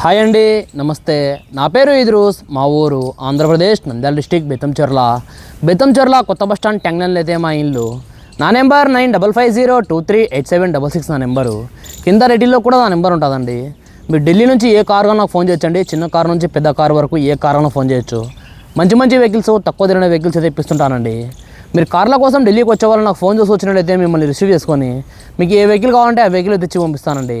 Hi అండి నమస్తే. నా పేరు ఇద్రూస్ మా ఊరు ఆంధ్రప్రదేశ్ నంద్యాల డిస్టిక్ బెత్తంచెర్ల బెత్తంచెర్ల కొత్త బస్ స్టాండ్ అయితే మా ఇల్లు. నా number nine double five zero two three eight seven double six నా నెంబరు. కింద రెడ్డిలో కూడా నా నెంబర్ ఉంటుందండి. మీరు ఢిల్లీ నుంచి ఏ కారు నాకు ఫోన్ చేయొచ్చండి? చిన్న కారు నుంచి పెద్ద కారు వరకు ఏ కారు ఫోన్ చేయొచ్చు. మంచి మంచి వెహికల్స్ తక్కువ తిరిగిన వెహికల్స్ అయితే ఇప్పిస్తుంటానండి. మీరు కార్ల కోసం ఢిల్లీకి వచ్చే వాళ్ళు నాకు ఫోన్ చేసి వచ్చినట్లయితే మిమ్మల్ని రిసీవ్ చేసుకొని మీకు ఏ వెహికల్ కావాలంటే ఆ వెహికల్ తెచ్చి పంపిస్తానండి.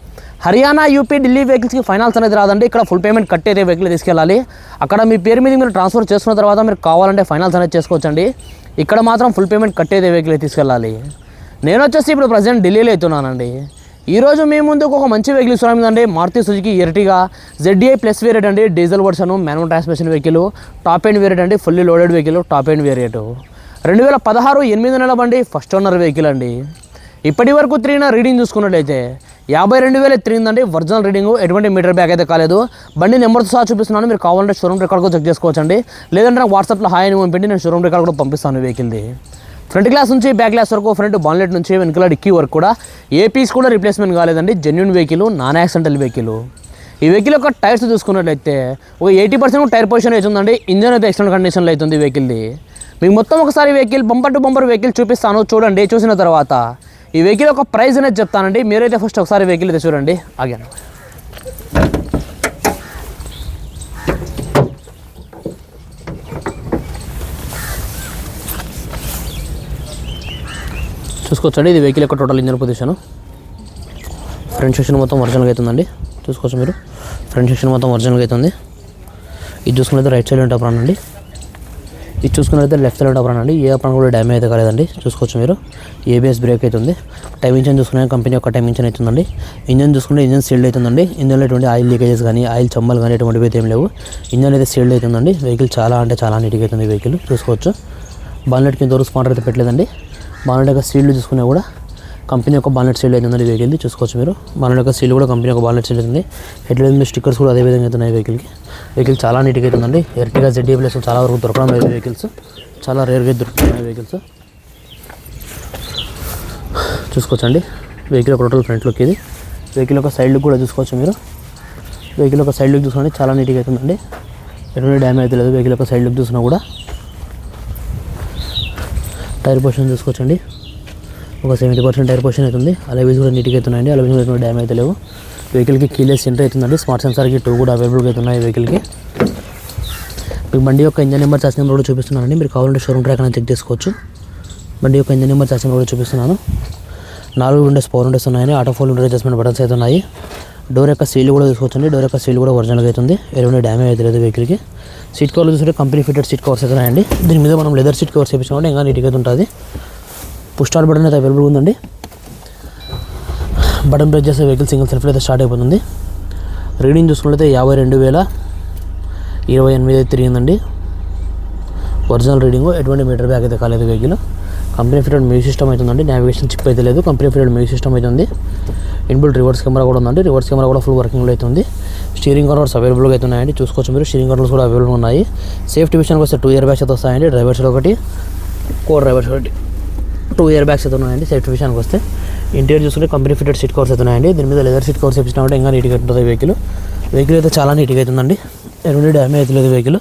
హర్యానా యూపీ ఢిల్లీ వెహికల్స్కి ఫైనాన్స్ అనేది రాదండి. ఇక్కడ ఫుల్ పేమెంట్ కట్టేదే వెహికల్ తీసుకెళ్ళాలి. అక్కడ మీ పేరు మీద మీరు ట్రాన్స్ఫర్ చేసుకున్న తర్వాత మీరు కావాలంటే ఫైనాన్స్ అనేది చేసుకోవచ్చండి. ఇక్కడ మాత్రం ఫుల్ పేమెంట్ కట్టేదే వెహికల్ తీసుకెళ్ళాలి. నేను వచ్చేసి ఇప్పుడు ప్రజెంట్ ఢిల్లీలో అవుతున్నానండి ఈరోజు మీ ముందుకు ఒక మంచి వెహికల్ ఇస్తున్నామండి Maruti Suzuki Ertiga ZDI plus variant అండి. Diesel version manual transmission vehicle top end variant అండి. Fully loaded vehicle top end variant రెండు వేల పదహారు ఎనిమిది నెలల బండి ఫస్ట్ ఓనర్ వెహికల్ అండి. ఇప్పటి వరకు తిరిగిన రీడింగ్ చూసుకున్నట్లయితే యాభై రెండు వేల తిరిగిందండి. Original reading. ఎటువంటి మీటర్ బ్యాగ్ అయితే కాలేదు. బండి నెంబర్తో సహా చూపిస్తున్నాను. మీరు కావాలంటే షోరూమ్ రికార్డ్ కూడా చెక్ చేసుకోవచ్చండి. లేదంటే నాకు వాట్సాప్లో హాయ్ అని పంపిండి నేను షోరూమ్ రికార్డ్ కూడా పంపిస్తాను వెహికల్ది ఫ్రంట్ గ్లాస్ నుంచి బ్యాక్ గ్లాస్ వరకు ఫ్రంట్ బాన్లెట్ నుంచి వెనకాల డిక్కీ వరకు కూడా ఏ పీస్ కూడా రిప్లేస్మెంట్ కాలేదండి. Genuine vehicle non accidental vehicle ఈ వెహికల్ యొక్క టైర్స్ చూసుకున్నట్లయితే ఒక ఎయిటీ పర్సెంట్ టైర్ పొజిషన్ అవుతుందండి ఇంజన్ అయితే ఎక్స్టెంట్ కండిషన్లో అవుతుంది వెహికల్ది మీకు మొత్తం ఒకసారి vehicle bumper to bumper vehicle చూపిస్తాను. చూడండి. చూసిన తర్వాత ఈ వెహికల్ యొక్క ప్రైస్ అనేది చెప్తానండి. మీరైతే ఫస్ట్ ఒకసారి వెహికల్ అయితే చూడండి. ఆగాను చూసుకోవచ్చండి. ఇది వెహికల్ యొక్క total engine position front section మొత్తం ఒరిజినల్గా అవుతుందండి. చూసుకోవచ్చు మీరు. ఫ్రంట్ సెక్షన్ మొత్తం ఒరిజినల్గా అవుతుంది. ఇది చూసుకున్నైతే రైట్ సైడ్ టాప్ అండి ఇది చూసుకున్నట్లయితే లెఫ్ట్ సైడ్ టాప్ అండి. ఏ అప్రాన్ కూడా డ్యామేజ్ అయితే కాలేదండి. చూసుకోవచ్చు మీరు. ఏబిఎస్ బ్రేక్ అవుతుంది టైం ఇంజన్ చూసుకునే కంపెనీ యొక్క టైం ఇంజన్ అవుతుందండి ఇంజన్ చూసుకుంటే ఇంజన్ సీల్డ్ అవుతుందండి ఇంజన్లో ఎటువంటి ఆయిల్ లీకేజెస్ కానీ ఆయిల్ చమ్మలు కానీ ఎటువంటివి అయితే ఏం లేవు. ఇంజన్ అయితే సీల్డ్ అవుతుందండి వెహికల్ చాలా అంటే చాలా నీట్గా అవుతుంది వెహికల్ చూసుకోవచ్చు. బాన్లెట్ కింద స్పాండర్ అయితే పెట్టలేదండి. బాన్లెట్ యొక్క సీల్డ్ చూసుకునే కూడా కంపెనీ యొక్క బాలెట్ సీల్ అవుతుందండి వెహికల్ది చూసుకోవచ్చు మీరు. బాలెట్ యొక్క సీల్ కూడా కంపెనీ యొక్క బాలెట్ సీల్ ఉంది. హెడ్లైన్ మీద స్టిక్కర్స్ కూడా అదే విధంగా అవుతున్నాయి వెహికల్కి వెహికల్ చాలా నీట్గా అవుతుందండి ఎర్టిగా జెడ్డీ ప్లేస్ చాలా వరకు దొరకడం లేదు వెహికల్స్ చాలా రేర్గా దొరుకుతున్నాయి వెహికల్స్ చూసుకోవచ్చండి. వెహికల్ ఒక టోటల్ ఫ్రంట్ లుక్ ఇది. వెహికల్ యొక్క సైడ్ లుక్ కూడా చూసుకోవచ్చు మీరు. వెహికల్ ఒక సైడ్ లుక్ చూసుకోండి చాలా నీట్గా అవుతుందండి ఎటువంటి డ్యామేజ్ అయితే లేదు. వెహికల్ యొక్క సైడ్ లుక్ చూసినా కూడా. టైర్ పొజిషన్ చూసుకోవచ్చండి. ఒక సెవెంటీ పర్సెంట్ టైర్ పొజిషన్ అవుతుంది. అలవీస్ కూడా నీట్గా అవుతున్నాయండి. అలవీస్ కూడా డ్యామ్ డ్యామేజ్ అయితే లేవు. వెహికల్కి కీలెస్ సెంటర్ అవుతుందండి. స్మార్ట్ సెన్సార్కి టూ కూడా అవైలబుల్గా అవుతున్నాయి వెహికల్కి మీకు బండి యొక్క ఇంజన్ నెంబర్ చార్జ్ నెంబర్ కూడా చూపిస్తున్నానండి. మీరు కావాలంటే షోరూమ్ ట్రాక్ అనేది చెక్ చేసుకోవచ్చు. బండి యొక్క ఇంజన్ నెంబర్ చార్జ్ నెంబర్ కూడా చూపిస్తున్నాను. నాలుగు విండోస్ ఫోర్ విండోస్ ఉన్నాయని auto fold window adjustment buttons అయితే ఉన్నాయి. డోర్ యొక్క సీల్ కూడా తీసుకోవచ్చండి. డోర్ యొక్క సీల్ కూడా ఒరిజినల్గా అవుతుంది. ఎటువంటి డ్యామేజ్ అయితే లేదు వెహికల్కి సీట్ కవర్లు చూసుకుంటే కంపెనీ ఫిటెడ్ సీట్ కవర్స్ అయితే ఉన్నాయండి. దీని మీద మనం లెదర్ సీట్ కవర్స్ వేపించామంటే ఇంకా నీట్గా ఉంటుంది. పుష్ స్టార్ట్ బటన్ అయితే అవైలబుల్ ఉందండి. బటన్ ప్రెస్ చేసే వెహికల్ సింగిల్ సెల్ఫ్ అయితే స్టార్ట్ అయిపోతుంది. రీడింగ్ చూసుకున్నట్లయితే యాభై రెండు వేల ఇరవై ఎనిమిది అయితే తిరిగిందండి. ఒరిజినల్ రీడింగ్ ఎటువంటి మీటర్ బ్యాగ్ అయితే కాలేదు vehicle company fitted music system అవుతుందండి. నావిగేషన్ చిప్ అయితే లేదు. కంపెనీ ఫిటెడ్ మ్యూజిక్ సిస్టమ్ అవుతుంది. ఇన్బుల్ రివర్స్ కెమెరా కూడా ఉందండి. రివర్స్ కెమెరా కూడా ఫుల్ వర్కింగ్లో అవుతుంది. స్టీరింగ్ కవర్స్ అవైలబుల్గా అయితే చూసుకోవచ్చు మీరు. స్టీరింగ్ కవర్స్ కూడా అవైలబుల్ ఉన్నాయి. సేఫ్టీ విషయానికి వస్తే టూ ఇయర్ బ్యాగ్స్ అయితే వస్తాయండి. డ్రైవర్స్ ఒకటి. కో డ్రైవర్స్ ఒకటి. టూ ఇయర్ బ్యాగ్స్ అయితే ఉన్నాయండి. సేఫ్టీ విషయానికి వస్తే. ఇంటీరియర్ చూసుకుంటే కంపెనీ ఫిటెడ్ సీట్ కవర్స్ అయితే ఉన్నాయండి. దీని మీద లెదర్ సీట్ కవర్స్ వేపించినప్పుడు ఇంకా నీట్గా ఉంటుంది వెహికల్ వెహికల్ అయితే చాలా నీట్గా అవుతుందండి ఎటువంటి డ్యామేజ్ అయితే లేదు వెహికల్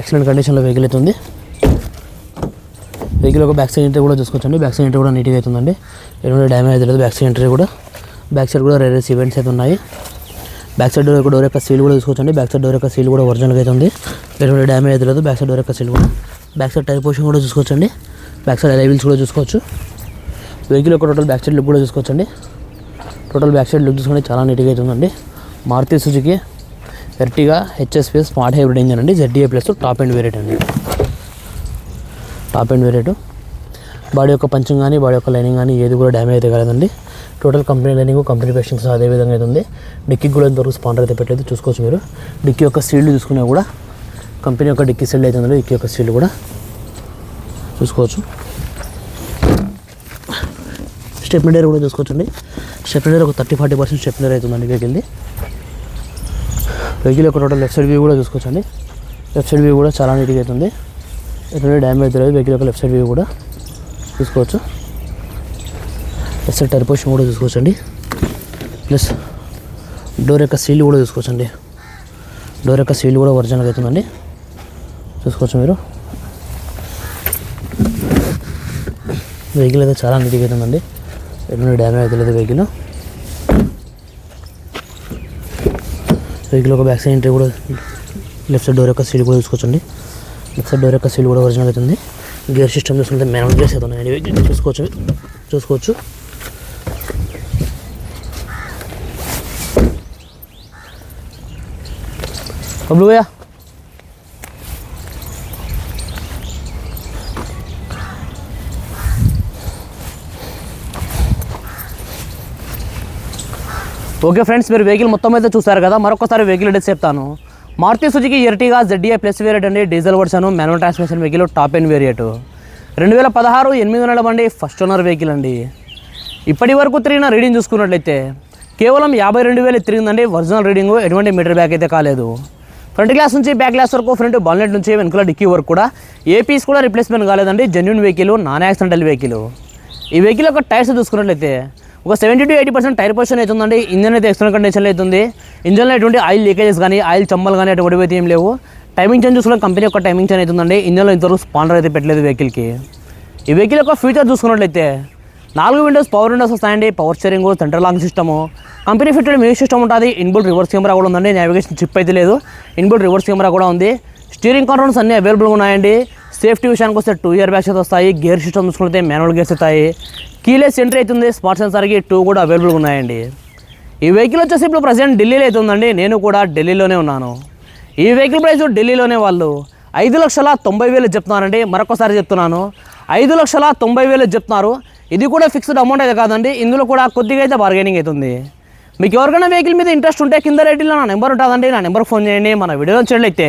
ఎక్సలెంట్ కండిషన్లో వెహికల్ అవుతుంది వెహికల్ ఒక బ్యాక్ సైడ్ ఎంట్రీ కూడా చూసుకోవచ్చండి. బ్యాక్ సైడ్ ఎంట్రీ కూడా నీట్గా అవుతుందండి ఎటువంటి డ్యామేజ్ లేదు. బ్యాక్ సైడ్ ఎంట్రీ కూడా. బ్యాక్ సైడ్ కూడా రేరేస్ ఈవెంట్స్ అయితే ఉన్నాయి. బ్యాక్ సైడ్ డోర్ డోర్ యొక్క సీల్ కూడా చూసుకోవచ్చండి. బ్యాక్ సైడ్ డోర్ యొక్క సీల్ కూడా ఒరిజినల్గా అయితే ఉంది. ఎటువంటి డ్యామేజ్ అయితే లేదు. బ్యాక్ సైడ్ డోర్ యొక్క సీల్ కూడా. బ్యాక్ సైడ్ టైర్ పోషన్ కూడా చూసుకోవచ్చండి. బ్యాక్ సైడ్ అలైవిల్స్ కూడా చూసుకోవచ్చు. వెహికల్ యొక్క టోటల్ బ్యాక్ సైడ్ లుక్ కూడా చూసుకోవచ్చండి. టోటల్ బ్యాక్ సైడ్ లుక్ చూసుకుంటే చాలా నీట్గా అవుతుందండి Maruti Suzuki Ertiga HSP smart hybrid engine అండి. ZDA plus top end variant అండి. Top end variant. బాడీ యొక్క పంచింగ్ కానీ బాడీ యొక్క లైనింగ్ కానీ ఏది కూడా డ్యామేజ్ అయితే కాలేదండి. Total company lining company patients అదే విధంగా అయితే ఉంది. కూడా ఇంతవరకు స్పాండర్ అయితే పెట్టలేదు చూసుకోవచ్చు మీరు. డిక్కీ యొక్క సీల్డ్ చూసుకున్నా కూడా కంపెనీ యొక్క డిక్కీ సీల్డ్ అయితే ఉందో డిక్కీ యొక్క సీల్డ్ కూడా. చూసుకోవచ్చు. స్టెప్నర్ కూడా చూసుకోవచ్చండి. స్టెప్ ఒక thirty forty percent step tyre అవుతుందండి వెహికల్ది వెహికల్ ఒక టోటల్ లెఫ్ట్ సైడ్ వ్యూ కూడా చూసుకోవచ్చండి. లెఫ్ట్ సైడ్ వ్యూ కూడా చాలా నీట్గా అవుతుంది. ఎటువంటి డ్యామేజ్ లేదు వెహికల్ యొక్క లెఫ్ట్ సైడ్ వ్యూ కూడా చూసుకోవచ్చు. లెఫ్ట్ సైడ్ టర్పోషన్ కూడా చూసుకోవచ్చండి. ప్లస్ డోర్ యొక్క సీల్ కూడా చూసుకోవచ్చండి. డోర్ యొక్క సీల్ కూడా ఒరిజినల్ అవుతుందండి. చూసుకోవచ్చు మీరు. వెహికల్ అయితే చాలా నీట్గా ఉందండి. ఎటువంటి డ్యామేజ్ అయితే లేదు వెహికల్. వెహికల్ ఒక బ్యాక్ సైడ్ ఎంట్రీ కూడా లెఫ్ట్ సైడ్ డోర్ యొక్క సీల్ కూడా చూసుకోవచ్చండి. లెఫ్ట్ సైడ్ డోర్ యొక్క సీల్ కూడా ఒరిజినల్ అవుతుంది గేర్ సిస్టమ్ చూసుకుంటే మ్యానువల్ గేర్స్ అయితే ఉన్నాయండి వెహికల్ చూసుకోవచ్చు. చూసుకోవచ్చు. బబ్లు ఓకే ఫ్రెండ్స్ మీరు వెహికల్ మొత్తం అయితే చూసారు కదా మరొకసారి వెహికల్ డీటెయిల్స్ చెప్తాను. Maruti Suzuki Ertiga ZDA plus variant అండి diesel version manual transmission vehicle top end variant రెండు వేల పదహారు ఎనిమిది వందల బండి ఫస్ట్ ఓనర్ వెహికల్ అండి. ఇప్పటి వరకు తిరిగిన రీడింగ్ చూసుకున్నట్లయితే కేవలం యాభై రెండు వేలు తిరిగిందండి ఒరిజినల్ రీడింగ్ ఎటువంటి మీటర్ బ్యాక్ అయితే కాలేదు. ఫ్రంట్ గ్లాస్ నుంచి బ్యాక్ గ్లాస్ వరకు ఫ్రంట్ బాల్నెట్ నుంచి వెనుకల డిక్కీ వరకు కూడా ఏ పీస్ కూడా రిప్లేస్మెంట్ కాలేదండి genuine vehicle non accidental vehicle ఈ వెహికల్ యొక్క టైర్స్ చూసుకున్నట్లయితే ఒక seventy to eighty percent tyre position అవుతుందండి ఇంజన్ అయితే ఎక్స్టర్నల్ కండిషన్లో అవుతుంది ఇంజన్లో ఎటువంటి ఆయిల్ లీకేజెస్ కానీ ఆయిల్ చమ్మలు కానీ అటువంటివి అయితే ఏం లేవు. టైమింగ్ చేంజ్ చూసుకున్న కంపెనీ యొక్క టైమింగ్ చేంజ్ అవుతుందండి ఇంజన్లో ఇంతవరకు స్పాండర్ అయితే పెట్టలేదు వెహికల్కి ఈ వెహికల్ యొక్క ఫ్యూచర్ చూసుకున్నట్లయితే నాలుగు విండోస్ పవర్ విండోస్ వస్తాయండి. Power steering central lock system company fitted music system ఉంటుంది. ఇన్బుల్ రివర్స్ కెమెరా కూడా ఉందండి. నావిగేషన్ చిప్ అయితే లేదు. ఇన్బుల్ రివర్స్ కెమెరా కూడా ఉంది. స్టీరింగ్ కంట్రోల్స్ అన్నీ అవైలబుల్గా ఉన్నాయండి. సేఫ్టీ విషయానికి వస్తే టూ ఇయర్ బ్యాగ్స్ అయితే వస్తాయి గేర్ సిస్టమ్ చూసుకుంటే మాన్యువల్ గేర్స్ వస్తాయి. కీలెస్ ఎంట్రీ అవుతుంది స్మార్ట్ సెన్సార్కి టూ కూడా అవైలబుల్గా ఉన్నాయండి. ఈ వెహికల్ వచ్చేసి ఇప్పుడు ప్రజెంట్ ఢిల్లీలో అవుతుందండి నేను కూడా ఢిల్లీలోనే ఉన్నాను. ఈ వెహికల్ ప్రైస్ ఢిల్లీలోనే వాళ్ళు ఐదు లక్షల తొంభై వేలు చెప్తున్నారండి మరొకసారి చెప్తున్నాను. ఐదు లక్షల తొంభై వేలు చెప్తున్నారు. ఇది కూడా ఫిక్స్డ్ అమౌంట్ అయితే కాదండి ఇందులో కూడా కొద్దిగా అయితే బార్గెనింగ్ అవుతుంది. మీకు ఎవరికైనా వెహికల్ మీద ఇంట్రెస్ట్ ఉంటే కింద రేటింగ్లో నా నెంబర్ ఉంటుందండి నా నెంబర్ ఫోన్ చేయండి మన వీడియో నచ్చినట్లయితే